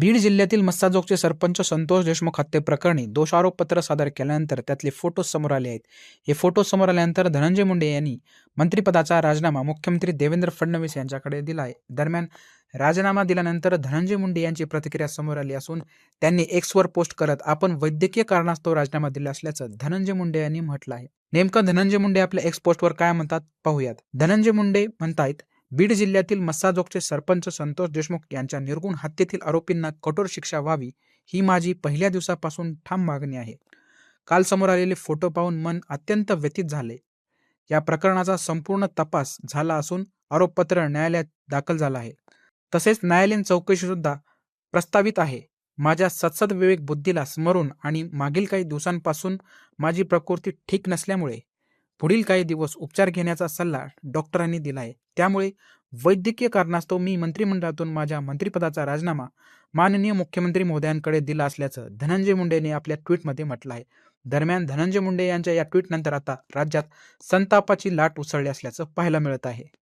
बीड जिल्ह्यातील मस्साजोगचे सरपंच संतोष देशमुख हत्येप्रकरणी दोषारोपपत्र सादर केल्यानंतर त्यातले फोटो समोर आले आहेत. हे फोटो समोर आल्यानंतर धनंजय मुंडे यांनी मंत्रिपदाचा राजीनामा मुख्यमंत्री देवेंद्र फडणवीस यांच्याकडे दिला आहे दरम्यान राजीनामा दिल्यानंतर धनंजय मुंडे यांची प्रतिक्रिया समोर आली असून त्यांनी एक्सवर पोस्ट करत आपण वैद्यकीय कारणास्तव राजीनामा दिला असल्याचं धनंजय मुंडे यांनी म्हटलं आहे. नेमकं धनंजय मुंडे आपल्या एक्स पोस्टवर काय म्हणतात? पाहूयात. धनंजय मुंडे म्हणतायत बीड जिल्ह्यातील मस्साजोगचे सरपंच संतोष देशमुख यांच्या निर्गुण हत्येतील आरोपींना कठोर शिक्षा व्हावी ही माझी पहिल्या दिवसापासून ठाम मागणी आहे. काल समोर आलेले फोटो पाहून मन अत्यंत व्यथित झाले. या प्रकरणाचा संपूर्ण तपास झाला असून आरोपपत्र न्यायालयात दाखल झालं आहे. तसेच न्यायालयीन चौकशी सुद्धा प्रस्तावित आहे. माझ्या सत्सद विवेक बुद्धीला स्मरून आणि मागील काही दिवसांपासून माझी प्रकृती ठीक नसल्यामुळे पुढील काही दिवस उपचार घेण्याचा सल्ला डॉक्टरांनी दिला आहे त्यामुळे वैद्यकीय कारणास्तव मी मंत्रिमंडळातून माझ्या मंत्रिपदाचा राजीनामा माननीय मुख्यमंत्री महोदयांकडे दिला असल्याचं धनंजय मुंडेने आपल्या ट्विटमध्ये म्हटलं आहे दरम्यान धनंजय मुंडे यांच्या या ट्विटनंतर आता राज्यात संतापाची लाट उसळली असल्याचं पाहायला मिळत आहे.